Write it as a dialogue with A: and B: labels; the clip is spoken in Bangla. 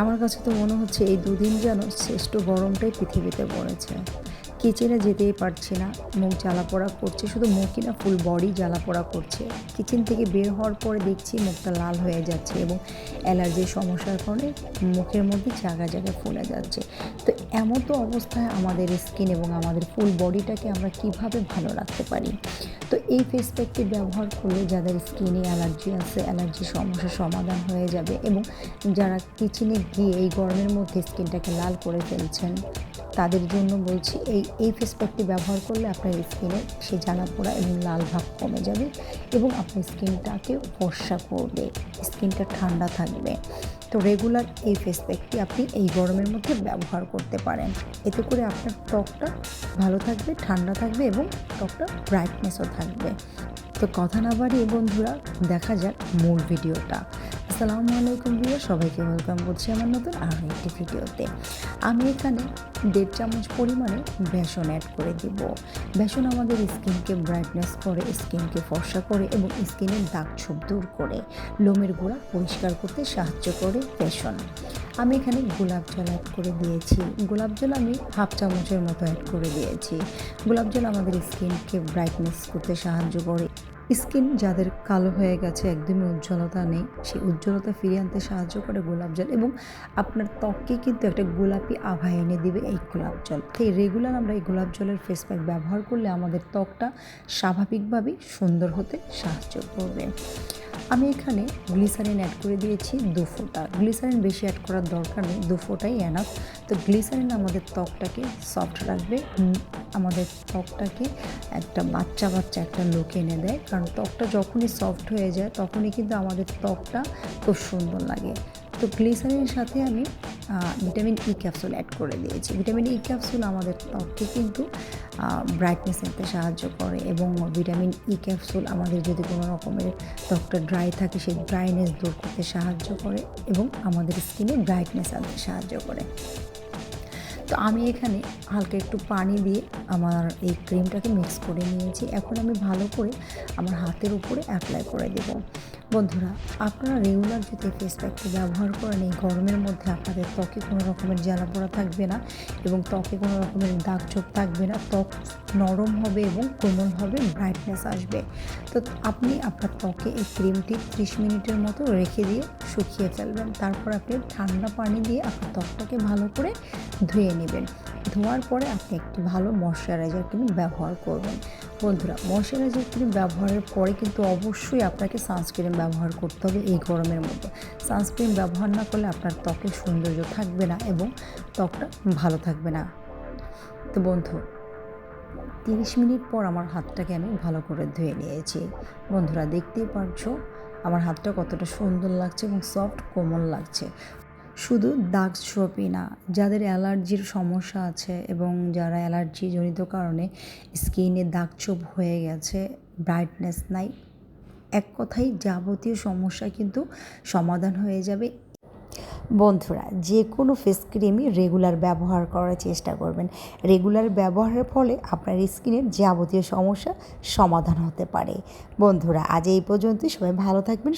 A: আমার কাছে তো মনে হচ্ছে এই দুদিন যেন শ্রেষ্ঠ গরমটাই পৃথিবীতে পড়েছে। কিচেনে যেতেই পারছি না। মুখ জ্বালা পোড়া করছে, শুধু মুখই না ফুল বডি জ্বালা পোড়া করছে। কিচেন থেকে বের হওয়ার পরে দেখছি মুখটা লাল হয়ে যাচ্ছে এবং অ্যালার্জির সমস্যার কারণে মুখের মধ্যে জায়গায় জায়গায় ফুলে যাচ্ছে। তো এমন তো অবস্থায় আমাদের স্কিন এবং আমাদের ফুল বডিটাকে আমরা কীভাবে ভালো রাখতে পারি? তো এই ফেস প্যাকটি ব্যবহার করলে যাদের স্কিনে অ্যালার্জি আছে, অ্যালার্জির সমস্যার সমাধান হয়ে যাবে এবং যারা কিচেনে গিয়ে এই গরমের মধ্যে স্কিনটাকে লাল করে ফেলছেন তাদের জন্য বলছি, এই এই ফেস প্যাকটি ব্যবহার করলে আপনার স্কিনে সে জানা পোড়া এবং লাল ভাব কমে যাবে এবং আপনার স্কিনটাকে ফর্সা করবে, স্কিনটা ঠান্ডা থাকবে। তো রেগুলার এই ফেস প্যাকটি আপনি এই গরমের মধ্যে ব্যবহার করতে পারেন। এতে করে আপনার ত্বকটা ভালো থাকবে, ঠান্ডা থাকবে এবং ত্বকটা ব্রাইটনেসও থাকবে। তো কথা না বাড়িয়ে বন্ধুরা, দেখা যাক মূল ভিডিওটা। আসসালামু আলাইকুম ভিডিও সবাইকে ওয়েলকাম করছি আমার নতুন আরও একটি ভিডিওতে। আমি এখানে দেড় চামচ পরিমাণে বেসন অ্যাড করে দিব। বেসন আমাদের স্কিনকে ব্রাইটনেস করে, স্কিনকে ফর্সা করে এবং স্কিনের দাগ ছোপ দূর করে, লোমের গোড়া পরিষ্কার করতে সাহায্য করে বেসন। আমি এখানে গোলাপ জল অ্যাড করে দিয়েছি। গোলাপ জল আমি হাফ চামচের মতো অ্যাড করে দিয়েছি। গোলাপ জল আমাদের স্কিনকে ব্রাইটনেস করতে সাহায্য করে। স্কিন যাদের কালো হয়ে গেছে, একদমই উজ্জ্বলতা নেই। সেই উজ্জ্বলতা ফিরিয়ে আনতে সাহায্য করে গোলাপ জল এবং আপনার ত্বককে কিন্তু একটা গোলাপি আভা এনে দিবে এই গোলাপ জল। তো এই রেগুলার আমরা এই গোলাপ জলের ফেস প্যাক ব্যবহার করলে আমাদের ত্বকটা স্বাভাবিকভাবেই সুন্দর হতে সাহায্য করবে। আমি এখানে গ্লিসারিন অ্যাড করে দিয়েছি দু ফোঁটা। গ্লিসারিন বেশি অ্যাড করার দরকার নেই, দু ফোঁটাই এনাফ তো গ্লিসারিন আমাদের ত্বকটাকে সফট রাখবে আমাদের ত্বকটাকে একটা বাচ্চা বাচ্চা একটা লুক এনে দেয়। কারণ ত্বকটা যখনই সফট হয়ে যায়, তখনই কিন্তু আমাদের ত্বকটা খুব সুন্দর লাগে। তো গ্লিসারিনের সাথে আমি ভিটামিন ই ক্যাপসুল অ্যাড করে দিয়েছি। ভিটামিন ই ক্যাপসুল আমাদের ত্বককে কিন্তু ব্রাইটনেস আনতে সাহায্য করে এবং ভিটামিন ই ক্যাপসুল আমাদের যদি কোনো রকমের ত্বকটা ড্রাই থাকে, সেই ড্রাইনেস দূর করতে সাহায্য করে এবং আমাদের স্কিনে ব্রাইটনেস আনতে সাহায্য করে। তো আমি এখানে হালকা একটু পানি দিয়ে আমার এই ক্রিমটাকে মিক্স করে নিয়েছি। এখন আমি ভালো করে আমার হাতের উপরে অ্যাপ্লাই করে দেব। বন্ধুরা, আপনারা রেগুলার যদি ফেস প্যাকটি ব্যবহার করেন, এই গরমের মধ্যে আপনাদের ত্বকে কোনো রকমের জ্বালা পোড়া থাকবে না এবং ত্বকে কোনো রকমের দাগ ছোপ থাকবে না। ত্বক নরম হবে এবং কোমল হবে ব্রাইটনেস আসবে। তো আপনি আপনার ত্বকে এই ক্রিমটি ত্রিশ মিনিটের মতো রেখে দিয়ে শুকিয়ে ফেলবেন। তারপর আপনি ঠান্ডা পানি দিয়ে আপনার ত্বকটাকে ভালো করে ধুয়ে নেবেন। ধোয়ার পরে আপনি একটি ভালো ময়শ্চারাইজার ক্রিম ব্যবহার করবেন। বন্ধুরা ময়শ্চারাইজার ক্রিম ব্যবহারের পরে কিন্তু অবশ্যই আপনাকে সানস্ক্রিন ব্যবহার করতে হবে এই গরমের মধ্যে। সানস্ক্রিন ব্যবহার না করলে আপনার ত্বকের সৌন্দর্য থাকবে না এবং ত্বকটা ভালো থাকবে না। তো বন্ধু, তিরিশ মিনিট পর আমার হাতটাকে আমি ভালো করে ধুয়ে নিয়েছি। বন্ধুরা, দেখতেই পারছ, আমার হাতটা কতটা সুন্দর লাগছে এবং সফট কোমল লাগছে। শুধু দাগ ছোপই না, যাদের অ্যালার্জির সমস্যা আছে এবং যারা অ্যালার্জি জনিত কারণে স্কিনে দাগ ছোপ হয়ে গেছে, ব্রাইটনেস নাই, এক কথাই যাবতীয় সমস্যা কিন্তু সমাধান হয়ে যাবে। বন্ধুরা যে কোনো ফেস ক্রিমই রেগুলার ব্যবহার করার চেষ্টা করবেন। রেগুলার ব্যবহারের ফলে আপনার স্কিনের যাবতীয় সমস্যা সমাধান হতে পারে। বন্ধুরা, আজ এই পর্যন্তই। সবাই ভালো থাকবেন